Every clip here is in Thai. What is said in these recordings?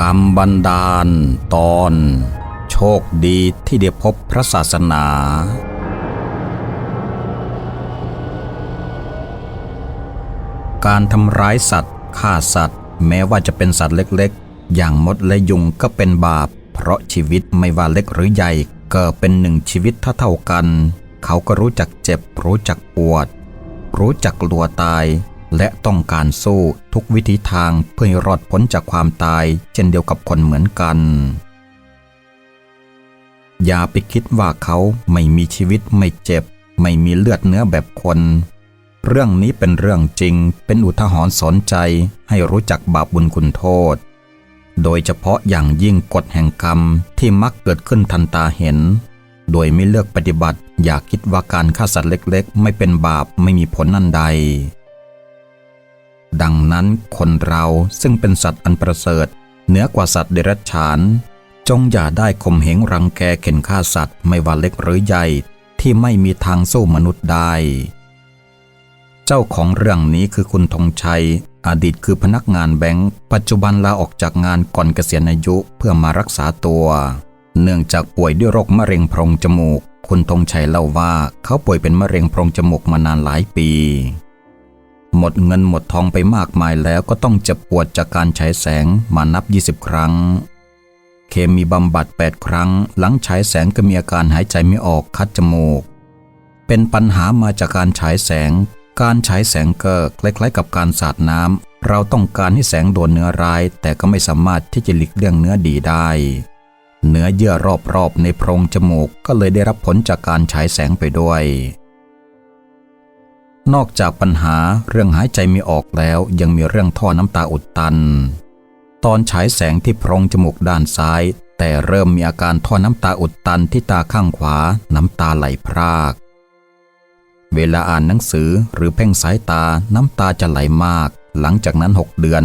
กรรมบันดาล ตอน โชคดีที่ได้พบพระศาสนา การทำร้ายสัตว์ฆ่าสัตว์ แม้ว่าจะเป็นสัตว์เล็กๆ อย่างมดและยุงก็เป็นบาป เพราะชีวิตไม่ว่าเล็กหรือใหญ่ก็เป็นหนึ่งชีวิตเท่าๆกัน เขาก็รู้จักเจ็บรู้จักปวด รู้จักกลัวตาย และต้องการสู้ทุกวิธีทางเพื่อให้รอดพ้นจากความตาย เช่นเดียวกับคนเหมือนกัน อย่าไปคิดว่าเขาไม่มีชีวิตไม่เจ็บ ไม่มีเลือดเนื้อแบบคน เรื่องนี้เป็นเรื่องจริง เป็นอุทาหรณ์สอนใจให้รู้จักบาปบุญคุณโทษ โดยเฉพาะอย่างยิ่งกฎแห่งกรรมที่มักเกิดขึ้นทันตาเห็นโดยไม่เลือกปฏิบัติ อย่าคิดว่าการฆ่าสัตว์เล็กๆ ไม่เป็นบาปไม่มีผลนั่นใด ดังนั้นคนเราซึ่งเป็นสัตว์อันประเสริฐ เหนือกว่าสัตว์เดรัจฉาน จงอย่าได้ข่มเหงรังแกเข็นฆ่าสัตว์ไม่ว่าเล็กหรือใหญ่ ที่ไม่มีทางสู้มนุษย์ได้ เจ้าของเรื่องนี้คือคุณธงชัย อดีตคือพนักงานแบงก์ปัจจุบันลาออกจากงานก่อนเกษียณอายุเพื่อมารักษาตัว เนื่องจากป่วยด้วยโรคมะเร็งโพรงจมูก คุณธงชัยเล่าว่าเขาป่วยเป็นมะเร็งโพรงจมูกมานานหลายปี หมดเงินหมดทองไปมากมายแล้วก็ต้องเจ็บปวดจากการใช้แสงมานับ 20 ครั้ง เคมีบำบัด 8 ครั้ง หลังฉายแสงก็มีอาการหายใจไม่ออกคัดจมูก เป็นปัญหามาจากการฉายแสง การฉายแสงก็คล้ายๆ กับการสาดน้ำ เราต้องการให้แสงโดนเนื้อร้าย แต่ก็ไม่สามารถที่จะหลีกเลี่ยงเนื้อดีได้ เนื้อเยื่อรอบๆในโพรงจมูกก็เลยได้รับผลจากการฉายแสงไปด้วย นอกจากปัญหาเรื่องหายใจไม่ออกแล้วยังมีเรื่องท่อน้ำตาอุดตัน ตอนฉายแสงที่โพรงจมูกด้านซ้าย แต่เริ่มมีอาการท่อน้ำตาอุดตันที่ตาข้างขวาน้ำตาไหลพราก เวลาอ่านหนังสือหรือเพ่งสายตาน้ำตาจะไหลมาก หลังจากนั้น 6 เดือน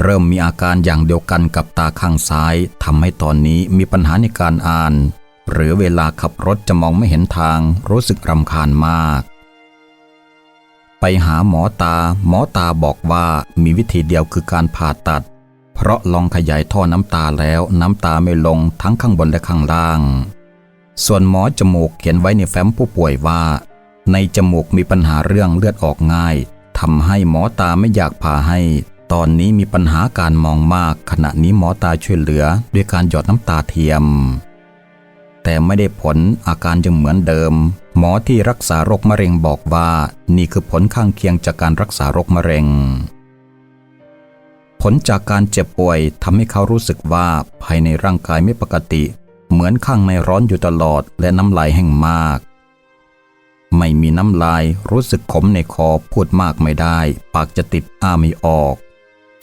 เริ่มมีอาการอย่างเดียวกันกับตาข้างซ้ายทำให้ตอนนี้มีปัญหาในการอ่าน หรือเวลาขับรถจะมองไม่เห็นทางรู้สึกรำคาญมาก ไปหาหมอตา หมอตาบอกว่ามีวิธีเดียวคือการผ่าตัด เพราะลองขยายท่อน้ำตาแล้วน้ำตาไม่ลงทั้งข้างบนและข้างล่าง ส่วนหมอจมูกเขียนไว้ในแฟ้มผู้ป่วยว่า ในจมูกมีปัญหาเรื่องเลือดออกง่ายทำให้หมอตาไม่อยากผ่าให้ ตอนนี้มีปัญหาการมองมาก ขณะนี้หมอตาช่วยเหลือด้วยการหยอดน้ำตาเทียม แต่ไม่ได้ผลอาการยังเหมือนเดิม หมอที่รักษาโรคมะเร็งบอกว่านี่คือผลข้างเคียงจากการรักษาโรคมะเร็ง ผลจากการเจ็บป่วยทำให้เขารู้สึกว่าภายในร่างกายไม่ปกติ เหมือนข้างในร้อนอยู่ตลอดและน้ำลายแห้งมาก ไม่มีน้ำลายรู้สึกขมในคอพูดมากไม่ได้ ปากจะติดอ้าไม่ออก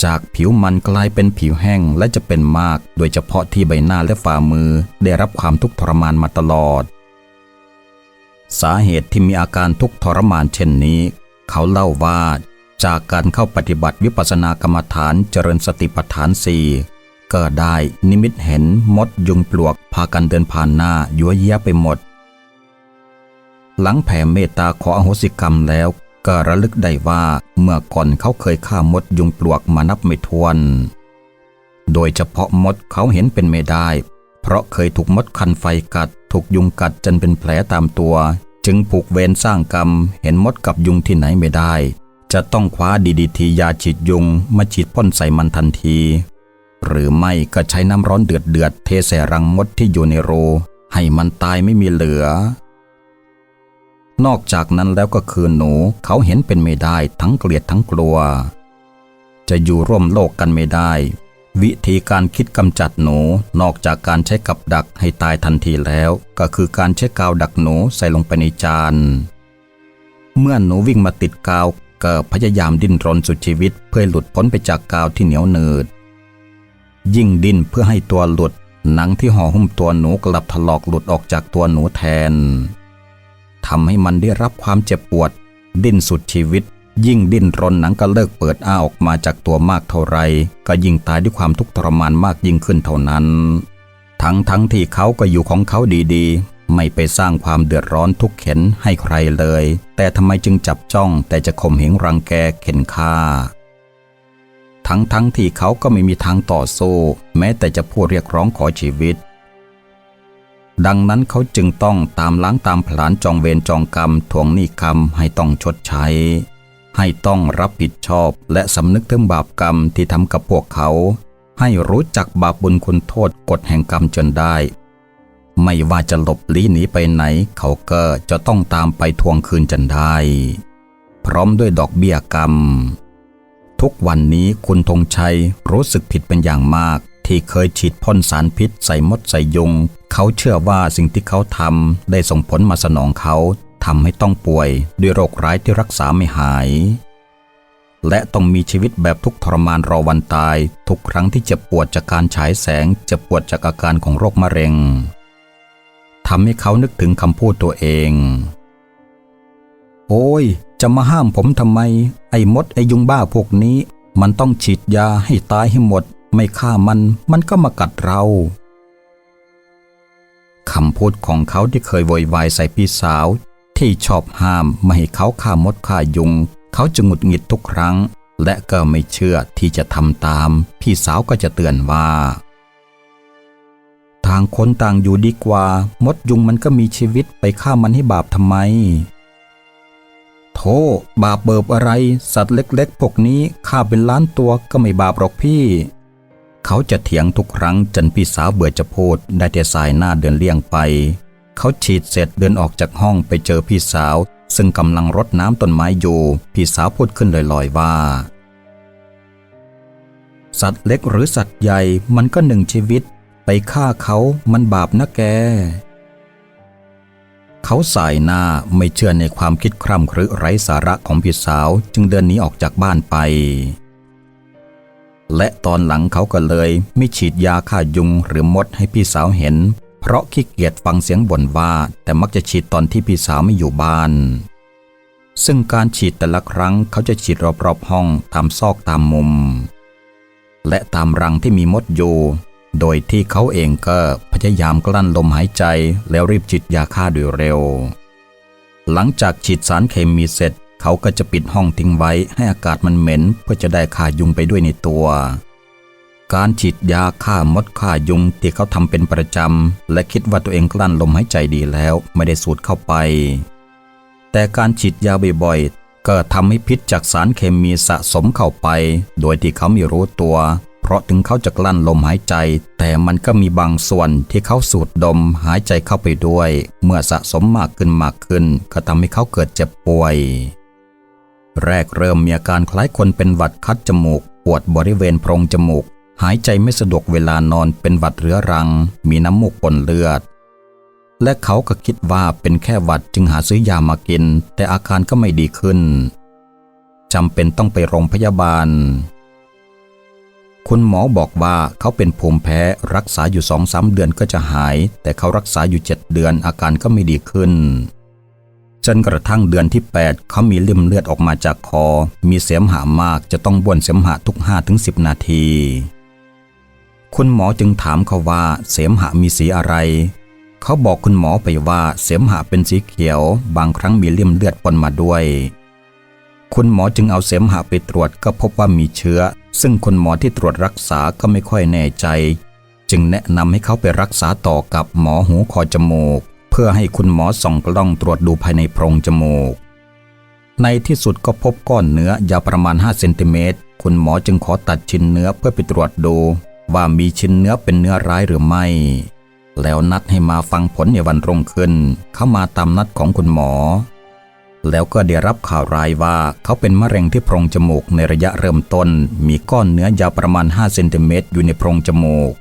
จากผิวมันกลายเป็นผิวแห้งและจะเป็นมาก โดยเฉพาะที่ใบหน้าและฝ่ามือได้รับความทุกข์ทรมานมาตลอด สาเหตุที่มีอาการทุกข์ทรมานเช่นนี้ เขาเล่าว่า จากการเข้าปฏิบัติวิปัสสนากรรมฐานเจริญสติปัฏฐานสี่ก็ได้นิมิตเห็นมดยุงปลวกพากันเดินผ่านหน้ายั่วเยียไปหมด หลังแผ่เมตตาขออโหสิกรรมแล้วก็ระลึกได้ว่าเมื่อก่อนเขาเคยฆ่ามดยุงปลวกมานับไม่ถ้วน โดยเฉพาะมดเขาเห็นเป็นไม่ได้ เพราะเคยถูกมดคันไฟกัด ถูกยุงกัดจนเป็นแผลตามตัว จึงผูกเวรสร้างกรรม เห็นมดกับยุงที่ไหนไม่ได้ จะต้องคว้าดีดีทียาฉีดยุงมาฉีดพ่นใส่มันทันที หรือไม่ก็ใช้น้ำร้อนเดือดเดือดเทใส่รังมดที่อยู่ในโรให้มันตายไม่มีเหลือ นอกจากนั้นแล้วก็คือหนูเขาเห็นเป็นไม่ได้ทั้งเกลียดทั้งกลัว จะอยู่ร่วมโลกกันไม่ได้ วิธีการคิดกำจัดหนูนอกจากการใช้กับดักให้ตายทันทีแล้ว ก็คือการใช้กาวดักหนูใส่ลงไปในจาน เมื่อหนูวิ่งมาติดกาวก็พยายามดิ้นรนสุดชีวิต เพื่อหลุดพ้นไปจากกาวที่เหนียวหนืดยิ่งดิ้นเพื่อให้ตัวหลุด หนังที่ห่อหุ้มตัวหนูกลับถลอกหลุดออกจากตัวหนูแทนทำให้มันได้รับความเจ็บปวด ดิ้นสุดชีวิต ยิ่งดิ้นรนหนังก็เลิกเปิดอ้าออกมาจากตัวมากเท่าไร ก็ยิ่งตายด้วยความทุกข์ทรมานมากยิ่งขึ้นเท่านั้น ทั้งทั้งที่เขาก็อยู่ของเขาดีๆ ไม่ไปสร้างความเดือดร้อนทุกข์เข็นให้ใครเลย แต่ทำไมจึงจับจ้องแต่จะข่มเหงรังแกเข็นฆ่า ทั้งทั้งที่เขาก็ไม่มีทางต่อสู้แม้แต่จะพูดเรียกร้องขอชีวิตดังนั้นเขาจึงต้องตามล้างตามผลาญจองเวรจองกรรมทวงหนี้กรรมให้ต้องชดใช้ ให้ต้องรับผิดชอบและสำนึกถึงบาปกรรมที่ทำกับพวกเขา ให้รู้จักบาปบุญคุณโทษกฎแห่งกรรมจนได้ ไม่ว่าจะหลบลี้หนีไปไหน เขาก็จะต้องตามไปทวงคืนจนได้ พร้อมด้วยดอกเบี้ยกรรม ทุกวันนี้คุณธงชัยรู้สึกผิดเป็นอย่างมาก ที่เคยฉีดพ่นสารพิษใส่มดใส่ยุง เขาเชื่อว่าสิ่งที่เขาทำได้ส่งผลมาสนองเขา ทำให้ต้องป่วยด้วยโรคร้ายที่รักษาไม่หาย และต้องมีชีวิตแบบทุกทรมานรอวันตาย ทุกครั้งที่เจ็บปวดจากการฉายแสงเจ็บปวดจากอาการของโรคมะเร็งทำให้เขานึกถึงคำพูดตัวเอง โอ้ย จะมาห้ามผมทำไม ไอ้มดไอ้ยุงบ้าพวกนี้ มันต้องฉีดยาให้ตายให้หมด ไม่ฆ่ามัน มันก็มากัดเราคำพูดของเขาที่เคยโวยวายใส่พี่สาว ที่ชอบห้ามไม่ให้เขาฆ่ามดฆ่ายุง เขาจะหงุดหงิดทุกครั้ง และก็ไม่เชื่อที่จะทำตาม พี่สาวก็จะเตือนว่า ทางคนต่างอยู่ดีกว่า มดยุงมันก็มีชีวิตไปฆ่ามันให้บาปทำไม โธ่บาปเบิบอะไร สัตว์เล็กๆพวกนี้ฆ่าเป็นล้านตัวก็ไม่บาปหรอกพี่ เขาจะเถียงทุกครั้งจนพี่สาวเบื่อจะพูดได้แต่สายหน้าเดินเลี่ยงไป เขาฉีดเสร็จเดินออกจากห้องไปเจอพี่สาว ซึ่งกำลังรดน้ำต้นไม้อยู่ พี่สาวพูดขึ้นลอยๆว่า สัตว์เล็กหรือสัตว์ใหญ่มันก็หนึ่งชีวิต ไปฆ่าเขามันบาปนะแก เขาสายหน้าไม่เชื่อในความคิดคร่ำครึไร้สาระของพี่สาวจึงเดินหนีออกจากบ้านไปและตอนหลังเขาก็เลย ไม่ฉีดยาฆ่ายุงหรือมดให้พี่สาวเห็น เพราะขี้เกียจฟังเสียงบ่นว่า แต่มักจะฉีดตอนที่พี่สาวไม่อยู่บ้าน ซึ่งการฉีดแต่ละครั้งเขาจะฉีดรอบๆห้องตามซอกตามมุม และตามรังที่มีมดอยู่โดยที่เขาเองก็พยายามกลั้นลมหายใจแล้วรีบฉีดยาฆ่าโดยเร็ว หลังจากฉีดสารเคมีเสร็จ เขาก็จะปิดห้องทิ้งไว้ให้อากาศมันเหม็น เพื่อจะได้ฆ่ายุงไปด้วยในตัว การฉีดยาฆ่ามดฆ่ายุงที่เขาทำเป็นประจำ และคิดว่าตัวเองกลั้นลมหายใจดีแล้วไม่ได้สูดเข้าไป แต่การฉีดยาบ่อยๆก็ทำให้พิษจากสารเคมีสะสมเข้าไป โดยที่เขาไม่รู้ตัว เพราะถึงเขาจะกลั้นลมหายใจ แต่มันก็มีบางส่วนที่เขาสูดดมหายใจเข้าไปด้วย เมื่อสะสมมากขึ้นมากขึ้น ก็ทำให้เขาเกิดเจ็บป่วย แรกเริ่มมีอาการคล้ายคนเป็นหวัดคัดจมูก ปวดบริเวณโพรงจมูก หายใจไม่สะดวกเวลานอนเป็นหวัดเรื้อรัง มีน้ำมูกปนเลือด และเขาก็คิดว่าเป็นแค่หวัดจึงหาซื้อยามากิน แต่อาการก็ไม่ดีขึ้นจำเป็นต้องไปโรงพยาบาล คุณหมอบอกว่าเขาเป็นภูมิแพ้รักษาอยู่สองสามเดือนก็จะหาย แต่เขารักษาอยู่เจ็ดเดือนอาการก็ไม่ดีขึ้น จนกระทั่งเดือนที่ 8 เขามีลิ่มเลือดออกมาจากคอ มีเสมหะมากจะต้องบ้วนเสมหะทุก5ถึง10 นาที คุณหมอจึงถามเขาว่าเสมหะมีสีอะไร เขาบอกคุณหมอไปว่าเสมหะเป็นสีเขียว บางครั้งมีลิ่มเลือดปนมาด้วย คุณหมอจึงเอาเสมหะไปตรวจก็พบว่ามีเชื้อ ซึ่งคุณหมอที่ตรวจรักษาก็ไม่ค่อยแน่ใจ จึงแนะนำให้เขาไปรักษาต่อกับหมอหูคอจมูก เพื่อให้คุณหมอส่องกล้องตรวจดูภายในโพรงจมูก ในที่สุดก็พบก้อนเนื้อยาวประมาณ5เซนติเมตรคุณหมอจึงขอตัดชิ้นเนื้อเพื่อไปตรวจดู ว่ามีชิ้นเนื้อเป็นเนื้อร้ายหรือไม่ แล้วนัดให้มาฟังผลในวันรุ่งขึ้น เขามาตามนัดของคุณหมอ แล้วก็ได้รับข่าวร้ายว่าเขาเป็นมะเร็งที่โพรงจมูกในระยะเริ่มต้น มีก้อนเนื้อยาวประมาณ5เซนติเมตรอยู่ในโพรงจมูก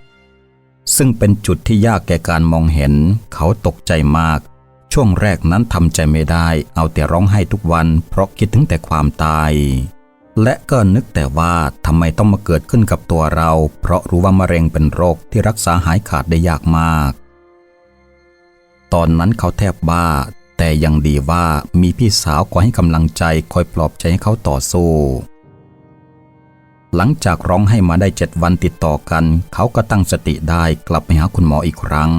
ซึ่งเป็นจุดที่ยากแก่การมองเห็น เขาตกใจมาก ช่วงแรกนั้นทำใจไม่ได้ เอาแต่ร้องไห้ทุกวัน เพราะคิดถึงแต่ความตาย และก็นึกแต่ว่าทำไมต้องมาเกิดขึ้นกับตัวเรา เพราะรู้ว่ามะเร็งเป็นโรคที่รักษาหายขาดได้ยากมาก ตอนนั้นเขาแทบบ้า แต่ยังดีว่ามีพี่สาวคอยให้กำลังใจคอยปลอบใจให้เขาต่อสู้ หลังจากร้องให้มาได้เจ็ดวันติดต่อกัน เขาก็ตั้งสติได้กลับไปหาคุณหมออีกครั้ง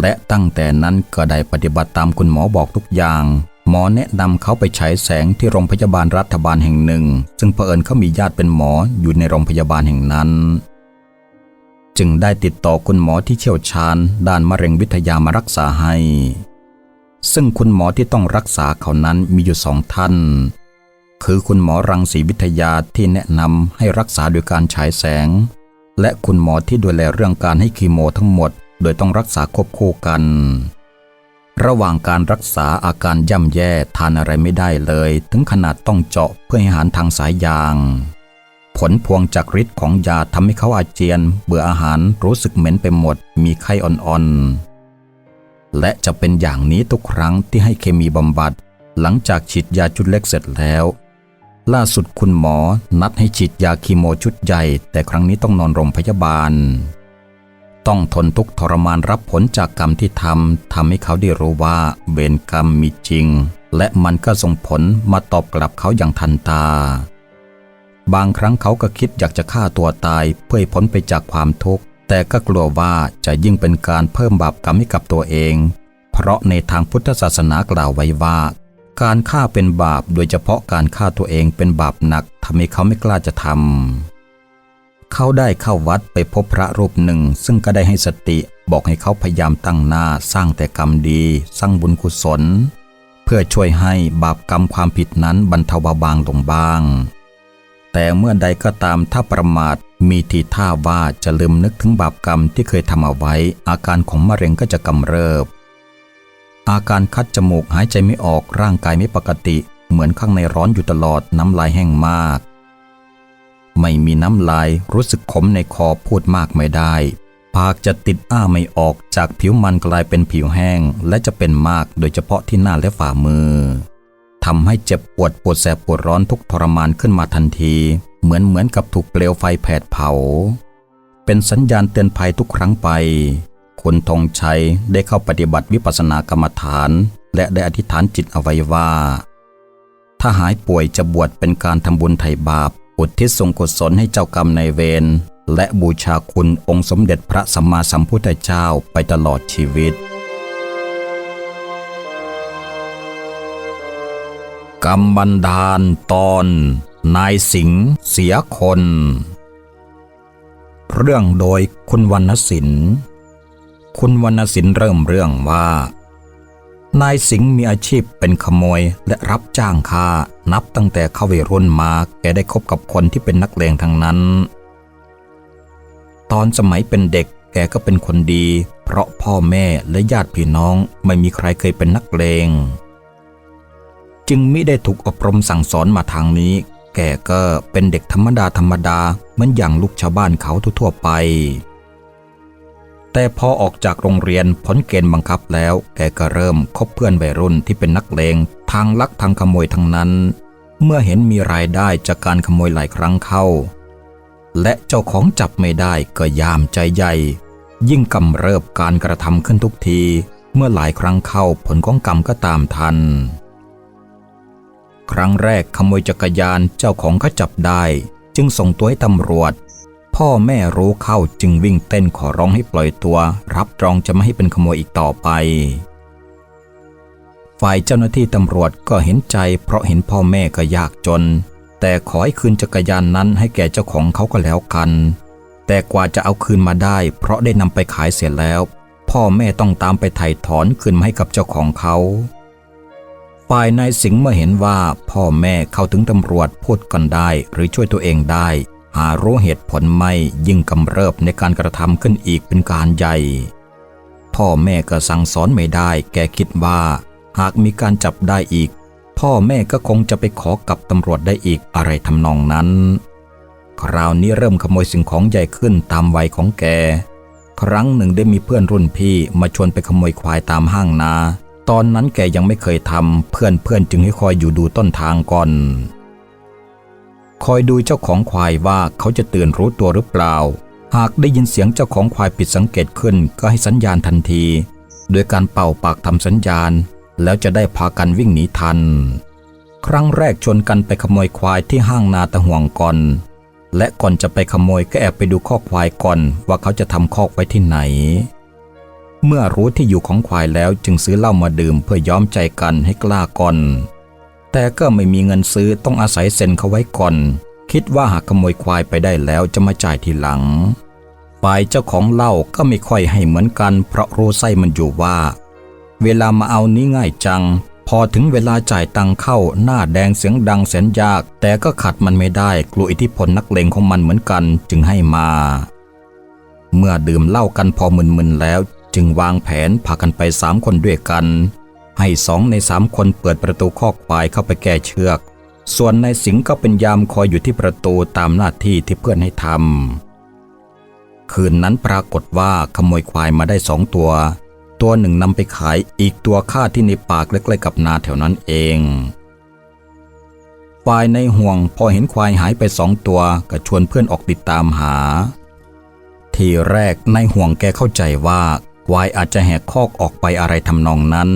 และตั้งแต่นั้นก็ได้ปฏิบัติตามคุณหมอบอกทุกอย่าง หมอแนะนำเขาไปฉายแสงที่โรงพยาบาลรัฐบาลแห่งหนึ่ง ซึ่งเผอิญเขามีญาติเป็นหมออยู่ในโรงพยาบาลแห่งนั้น จึงได้ติดต่อคุณหมอที่เชี่ยวชาญ ด้านมะเร็งวิทยามารักษาให้ ซึ่งคุณหมอที่ต้องรักษาเขานั้นมีอยู่สองท่าน คือคุณหมอรังสีวิทยาที่แนะนำให้รักษาโดยการฉายแสง และคุณหมอที่ดูแลเรื่องการให้คีโมทั้งหมด โดยต้องรักษาควบคู่กัน ระหว่างการรักษาอาการย่ำแย่ทานอะไรไม่ได้เลย ถึงขนาดต้องเจาะเพื่อให้อาหารทางสายยาง ผลพวงจากฤทธิ์ของยาทำให้เขาอาเจียน เบื่ออาหารรู้สึกเหม็นไปหมด มีไข้อ่อนๆ และจะเป็นอย่างนี้ทุกครั้งที่ให้เคมีบำบัด หลังจากฉีดยาชุดเล็กเสร็จแล้ว ล่าสุดคุณหมอนัดให้ฉีดยาคีโมชุดใหญ่ แต่ครั้งนี้ต้องนอนโรงพยาบาล ต้องทนทุกข์ทรมานรับผลจากกรรมที่ทำทำให้เขาได้รู้ว่าเวรกรรมมีจริง และมันก็ส่งผลมาตอบกลับเขาอย่างทันตา บางครั้งเขาก็คิดอยากจะฆ่าตัวตายเพื่อพ้นไปจากความทุกข์ แต่ก็กลัวว่าจะยิ่งเป็นการเพิ่มบาปกรรมให้กับตัวเอง เพราะในทางพุทธศาสนากล่าวไว้ว่า การฆ่าเป็นบาปโดยเฉพาะการฆ่าตัวเองเป็นบาปหนักทำให้เขาไม่กล้าจะทำ เขาได้เข้าวัดไปพบพระรูปหนึ่ง ซึ่งก็ได้ให้สติบอกให้เขาพยายามตั้งหน้าสร้างแต่กรรมดี สร้างบุญกุศล เพื่อช่วยให้บาปกรรมความผิดนั้นบรรเทาเบาบางลงบ้าง แต่เมื่อใดก็ตามถ้าประมาทมีทีท่าว่าจะลืมนึกถึงบาปกรรมที่เคยทำเอาไว้ อาการของมะเร็งก็จะกำเริบ อาการคัดจมูกหายใจไม่ออกร่างกายไม่ปกติ เหมือนข้างในร้อนอยู่ตลอดน้ำลายแห้งมาก ไม่มีน้ำลายรู้สึกขมในคอพูดมากไม่ได้ ปากจะติดอ้าไม่ออกจากผิวมันกลายเป็นผิวแห้ง และจะเป็นมากโดยเฉพาะที่หน้าและฝ่ามือทำให้เจ็บปวดปวดแสบปวดร้อนทุกทรมานขึ้นมาทันที เหมือนเหมือนกับถูกเปลวไฟแผดเผา เป็นสัญญาณเตือนภัยทุกครั้งไป คุณธงชัยได้เข้าปฏิบัติวิปัสสนากรรมฐาน และได้อธิษฐานจิตเอาไว้ว่าถ้าหายป่วยจะบวชเป็นการทำบุญไถ่บาป อุทิศส่งกุศลให้เจ้ากรรมในเวร และบูชาคุณองค์สมเด็จพระสัมมาสัมพุทธเจ้าไปตลอดชีวิต กรรมบันดาลตอน นายสิงห์เสียคน เรื่องโดยคุณวรรณสินคุณวรรณสินเริ่มเรื่องว่า นายสิงห์มีอาชีพเป็นขโมยและรับจ้างฆ่านับตั้งแต่เข้าวัยรุ่นมาแกได้คบกับคนที่เป็นนักเลงทั้งนั้น ตอนสมัยเป็นเด็กแกก็เป็นคนดี เพราะพ่อแม่และญาติพี่น้องไม่มีใครเคยเป็นนักเลง จึงไมิได้ถูกอบรมสั่งสอนมาทางนี้ แกก็เป็นเด็กธรรมดาธรรมดาเหมือนอย่างลูกชาวบ้านเขาทั่วๆไป แต่พอออกจากโรงเรียนผลเกณฑ์บังคับแล้ว แกก็เริ่มคบเพื่อนวัยรุ่นที่เป็นนักเลงทางลักทางขโมยทั้งนั้น เมื่อเห็นมีรายได้จากการขโมยหลายครั้งเข้า และเจ้าของจับไม่ได้ก็ยามใจใหญ่ ยิ่งกำเริบการกระทำขึ้นทุกที เมื่อหลายครั้งเข้าผลของกรรมก็ตามทัน ครั้งแรกขโมยจักรยานเจ้าของก็จับได้ จึงส่งตัวให้ตำรวจ พ่อแม่รู้เข้าจึงวิ่งเต้นขอร้องให้ปล่อยตัว รับรองจะไม่ให้เป็นขโมยอีกต่อไป ฝ่ายเจ้าหน้าที่ตำรวจก็เห็นใจเพราะเห็นพ่อแม่ก็ยากจน แต่ขอให้คืนจักรยานนั้นให้แก่เจ้าของเขาก็แล้วกัน แต่กว่าจะเอาคืนมาได้ เพราะได้นำไปขายเสียแล้ว พ่อแม่ต้องตามไปไถ่ถอนคืนมาให้กับเจ้าของเขาฝ่ายนายสิงห์เมื่อเห็นว่าพ่อแม่เข้าถึงตำรวจพูดกันได้หรือช่วยตัวเองได้ หารู้เหตุผลไม่ยิ่งกำเริบในการกระทำขึ้นอีกเป็นการใหญ่ พ่อแม่ก็สั่งสอนไม่ได้ แกคิดว่า หากมีการจับได้อีก พ่อแม่ก็คงจะไปขอกับตำรวจได้อีกอะไรทำนองนั้น คราวนี้เริ่มขโมยสิ่งของใหญ่ขึ้นตามวัยของแก ครั้งหนึ่งได้มีเพื่อนรุ่นพี่มาชวนไปขโมยควายตามห้างนา ตอนนั้นแกยังไม่เคยทำเพื่อนเพื่อนจึงให้คอยอยู่ดูต้นทางก่อน คอยดูเจ้าของควายว่าเขาจะตื่นรู้ตัวหรือเปล่า หากได้ยินเสียงเจ้าของควายผิดสังเกตขึ้นก็ให้สัญญาณทันที โดยการเป่าปากทำสัญญาณ แล้วจะได้พากันวิ่งหนีทัน ครั้งแรกชวนกันไปขโมยควายที่ห้างนาตะห่วงก่อน และก่อนจะไปขโมยก็แอบไปดูข้อควายก่อนว่าเขาจะทำคอกไว้ที่ไหน เมื่อรู้ที่อยู่ของควายแล้วจึงซื้อเหล้ามาดื่มเพื่อย้อมใจกันให้กล้าก่อน แต่ก็ไม่มีเงินซื้อต้องอาศัยเซ็นเขาไว้ก่อน คิดว่าหากขโมยควายไปได้แล้วจะมาจ่ายทีหลังฝ่ายเจ้าของเหล้าก็ไม่ค่อยให้เหมือนกัน เพราะรู้ไส้มันอยู่ว่า เวลามาเอานี้ง่ายจัง พอถึงเวลาจ่ายตังเข้าหน้าแดงเสียงดังแสนยาก แต่ก็ขัดมันไม่ได้กลัวอิทธิพลนักเลงของมันเหมือนกันจึงให้มา เมื่อดื่มเหล้ากันพอมึนๆแล้ว จึงวางแผนพากันไปสามคนด้วยกัน ให้สองในสามคนเปิดประตูคอกควายเข้าไปแก้เชือก ส่วนนายสิงห์ก็เป็นยามคอยอยู่ที่ประตูตามหน้าที่ที่เพื่อนให้ทำคืนนั้นปรากฏว่าขโมยควายมาได้สองตัว ตัวหนึ่งนำไปขายอีกตัวฆ่าที่ในป่าใกล้ๆกับนาแถวนั้นเองฝ่ายในห่วงพอเห็นควายหายไปสองตัวก็ชวนเพื่อนออกติดตามหา ทีแรกในห่วงแกเข้าใจว่าควายอาจจะแหกคอกออกไปอะไรทำนองนั้น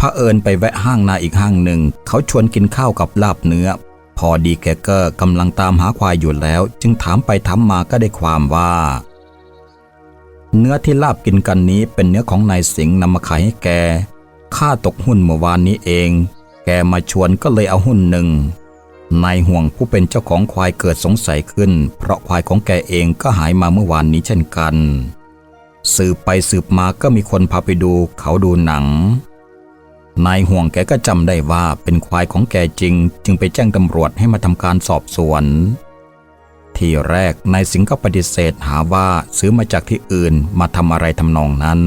พระเอิญไปแวะห้างนาอีกห้างหนึ่ง เขาชวนกินข้าวกับลาบเนื้อ พอดีแกก็กำลังตามหาควายอยู่แล้ว จึงถามไปถามมาก็ได้ความว่า เนื้อที่ลาบกินกันนี้เป็นเนื้อของนายสิงห์นำมาขายให้แกค่าตกหุ้นเมื่อวานนี้เอง แกมาชวนก็เลยเอาหุ้นหนึ่งนายห่วงผู้เป็นเจ้าของควายเกิดสงสัยขึ้น เพราะควายของแกเองก็หายมาเมื่อวานนี้เช่นกัน สืบไปสืบมาก็มีคนพาไปดู เขาดูหนัง นายห่วงแกก็จำได้ว่าเป็นควายของแกจริง จึงไปแจ้งตำรวจให้มาทำการสอบสวน ทีแรกนายสิงห์ก็ปฏิเสธหาว่าซื้อมาจากที่อื่นมาทำอะไรทำนองนั้น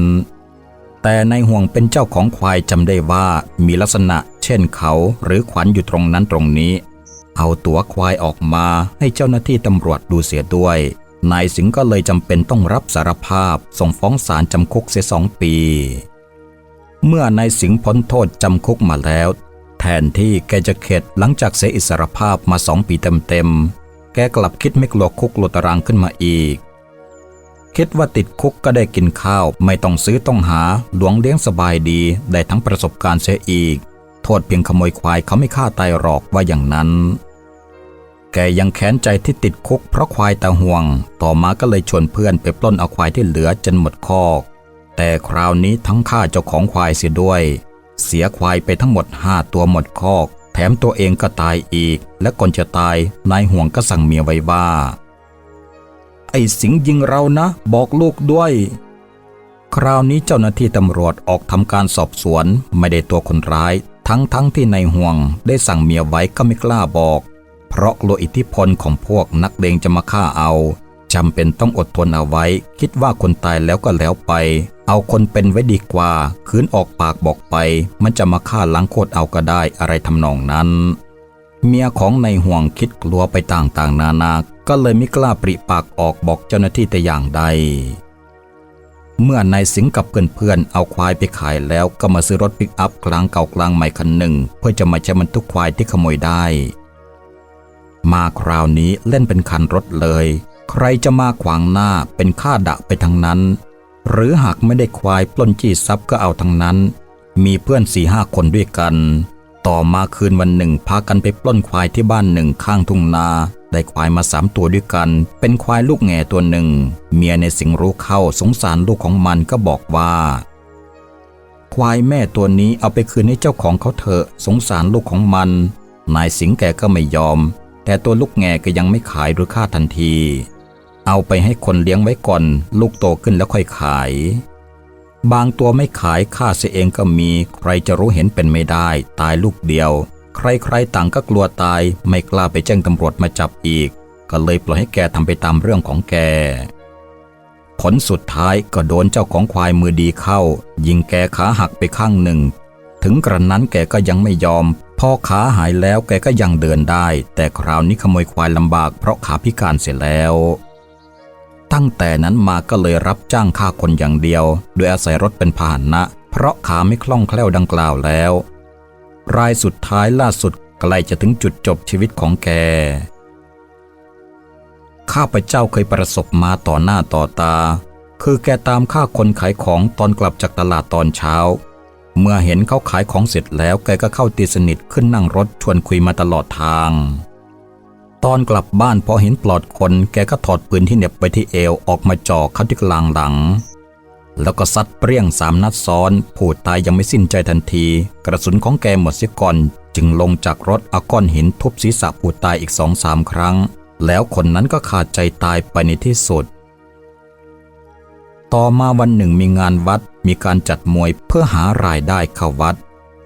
แต่นายห่วงเป็นเจ้าของควายจำได้ว่ามีลักษณะ เช่นเขาหรือขวัญอยู่ตรงนั้นตรงนี้ เอาตัวควายออกมาให้เจ้าหน้าที่ตำรวจดูเสียด้วย นายสิงห์ก็เลยจำเป็นต้องรับสารภาพส่งฟ้องศาลจำคุกเสียสองปี เมื่อนายสิงห์พ้นโทษจำคุกมาแล้ว แทนที่แกจะเข็ดหลังจากเสียอิสรภาพมาสองปีเต็มๆ แกกลับคิดไม่กลัวคุกกลัวตารางขึ้นมาอีก คิดว่าติดคุกก็ได้กินข้าว ไม่ต้องซื้อต้องหา หลวงเลี้ยงสบายดี ได้ทั้งประสบการณ์เสียอีก โทษเพียงขโมยควายเขาไม่ฆ่าตายหรอกว่าอย่างนั้น แกยังแค้นใจที่ติดคุกเพราะควายตาห่วง ต่อมาก็เลยชวนเพื่อนไปปล้นเอาควายที่เหลือจนหมดคอก แต่คราวนี้ทั้งฆ่าเจ้าของควายเสียด้วย เสียควายไปทั้งหมดห้าตัวหมดคอก แถมตัวเองก็ตายอีก และก่อนจะตายนายห่วงก็สั่งเมียไว้ว่า ไอ้สิงห์ยิงเรานะ บอกลูกด้วย คราวนี้เจ้าหน้าที่ตำรวจออกทำการสอบสวนไม่ได้ตัวคนร้าย ทั้งทั้งที่นายห่วงได้สั่งเมียไว้ก็ไม่กล้าบอก เพราะกลัวอิทธิพลของพวกนักเลงจะมาฆ่าเอา จำเป็นต้องอดทนเอาไว้ คิดว่าคนตายแล้วก็แล้วไป เอาคนเป็นไว้ดีกว่า คืนออกปากบอกไป มันจะมาฆ่าล้างโคตรเอาก็ได้อะไรทำนองนั้น เมียของนายห่วงคิดกลัวไปต่างๆ นานา ก็เลยไม่กล้าปริปากออกบอกเจ้าหน้าที่แต่อย่างใด เมื่อนายสิงห์กับเพื่อนๆเอาควายไปขายแล้วก็มาซื้อรถปิกอัพกลางเก่ากลางใหม่คันหนึ่ง เพื่อจะมาใช้บรรทุกควายที่ขโมยได้มาคราวนี้เล่นเป็นคันรถเลย ใครจะมาขวางหน้าเป็นค่าดะไปทั้งนั้น หรือหากไม่ได้ควายปล้นจี้ทรัพย์ก็เอาทั้งนั้น มีเพื่อนสี่ห้าคนด้วยกัน ต่อมาคืนวันหนึ่งพากันไปปล้นควายที่บ้านหนึ่งข้างทุ่งนาได้ควายมาสามตัวด้วยกัน เป็นควายลูกแง่ตัวหนึ่ง เมียในสิงรู้เข้าสงสารลูกของมันก็บอกว่า ควายแม่ตัวนี้เอาไปคืนให้เจ้าของเขาเถอะสงสารลูกของมัน นายสิงแกก็ไม่ยอม แต่ตัวลูกแง่ก็ยังไม่ขายหรือฆ่าทันที เอาไปให้คนเลี้ยงไว้ก่อน ลูกโตขึ้นแล้วค่อยขาย บางตัวไม่ขายฆ่าเสียเองก็มี ใครจะรู้เห็นเป็นไม่ได้ ตายลูกเดียว ใครๆต่างก็กลัวตาย ไม่กล้าไปแจ้งตำรวจมาจับอีก ก็เลยปล่อยให้แกทำไปตามเรื่องของแก ผลสุดท้ายก็โดนเจ้าของควายมือดีเข้า ยิงแกขาหักไปข้างหนึ่ง ถึงกระนั้นแกก็ยังไม่ยอมพอขาหายแล้วแกก็ยังเดินได้ แต่คราวนี้ขโมยควายลำบากเพราะขาพิการเสียแล้ว ตั้งแต่นั้นมาก็เลยรับจ้างฆ่าคนอย่างเดียว โดยอาศัยรถเป็นพาหนะ เพราะขาไม่คล่องแคล่วดังกล่าวแล้ว รายสุดท้ายล่าสุดใกล้จะถึงจุดจบชีวิตของแก ข้าพเจ้าเคยประสบมาต่อหน้าต่อตา คือแกตามฆ่าคนขายของตอนกลับจากตลาดตอนเช้า เมื่อเห็นเขาขายของเสร็จแล้วแกก็เข้าตีสนิทขึ้นนั่งรถชวนคุยมาตลอดทาง ตอนกลับบ้านพอเห็นปลอดคนแกก็ถอดปืนที่เหน็บไว้ที่เอวออกมาจ่อเข้าที่กลางหลัง แล้วก็ซัดเปรี้ยงสามนัดซ้อน ผู้ตายยังไม่สิ้นใจทันที กระสุนของแกหมดเสียก่อน จึงลงจากรถเอาก้อนหินทุบศีรษะผู้ตายอีกสองสามครั้ง แล้วคนนั้นก็ขาดใจตายไปในที่สุด ต่อมาวันหนึ่งมีงานวัดมีการจัดมวยเพื่อหารายได้เข้าวัด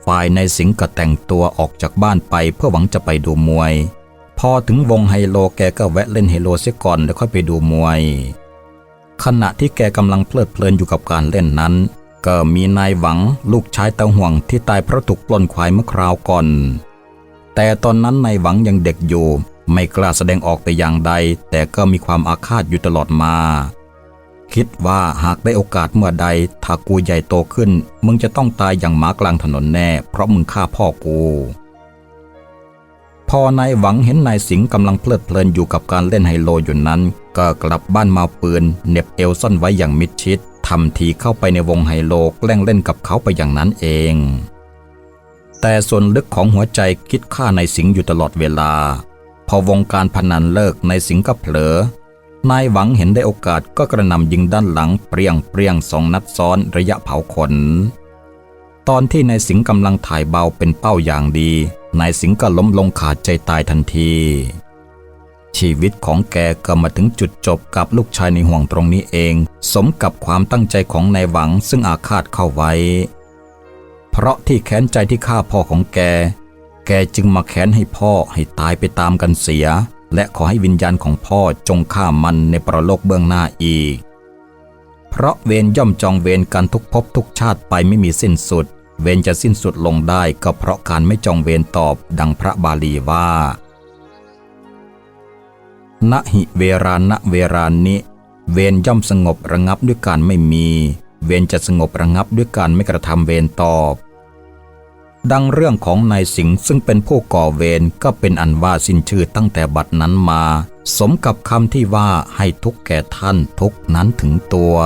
ฝ่ายในสิงห์ก็แต่งตัวออกจากบ้านไปเพื่อหวังจะไปดูมวย พอถึงวงไฮโลแกก็แวะเล่นไฮโลเสียก่อนแล้วค่อยไปดูมวย ขณะที่แกกำลังเพลิดเพลินอยู่กับการเล่นนั้น ก็มีนายหวังลูกชายเตาห่วงที่ตายเพราะถูกปล้นควายเมื่อคราวก่อน แต่ตอนนั้นนายหวังยังเด็กอยู่ ไม่กล้าแสดงออกแต่อย่างใด แต่ก็มีความอาฆาตอยู่ตลอดมา คิดว่าหากได้โอกาสเมื่อใดถ้ากูใหญ่โตขึ้น มึงจะต้องตายอย่างหมากลางถนนแน่ เพราะมึงฆ่าพ่อกู อนายหวังเห็นนายสิงห์กำลังเพลิดเพลินอยู่กับการเล่นไฮโลอยู่นั้น ก็กลับบ้านมาเอาปืนเน็บเอวซ่อนไว้อย่างมิดชิดทำทีเข้าไปในวงไฮโลแกล้งเล่นกับเขาไปอย่างนั้นเอง แต่ส่วนลึกของหัวใจคิดฆ่านายสิงห์อยู่ตลอดเวลา พอวงการพนันเลิกนายสิงห์ก็เผลอนายหวังเห็นได้โอกาสก็กระนำยิงด้านหลังเปรียงเปรียงสองนัดซ้อนระยะเผาขน ตอนที่นายสิงห์กำลังถ่ายเบาเป็นเป้าอย่างดี นายสิงห์ก็ล้มลงขาดใจตายทันที ชีวิตของแกก็มาถึงจุดจบกับลูกชายในห่วงตรงนี้เอง สมกับความตั้งใจของนายหวังซึ่งอาฆาตเข้าไว้ เพราะที่แค้นใจที่ฆ่าพ่อของแก แกจึงมาแค้นให้พ่อให้ตายไปตามกันเสีย และขอให้วิญญาณของพ่อจงฆ่ามันในประโลกเบื้องหน้าอีก เพราะเวรย่อมจองเวรกันทุกภพทุกชาติไปไม่มีสิ้นสุด เวรจะสิ้นสุดลงได้ก็เพราะการไม่จองเวรตอบดังพระบาลีว่านะหิเวรานะเวรานิ เวรย่อมสงบระงับด้วยการไม่มี เวรจะสงบระงับด้วยการไม่กระทำเวรตอบ ดังเรื่องของนายสิงห์ซึ่งเป็นผู้ก่อเวรก็เป็นอันว่าสิ้นชื่อตั้งแต่บัดนั้นมา สมกับคำที่ว่าให้ทุกแก่ท่านทุกนั้นถึงตัว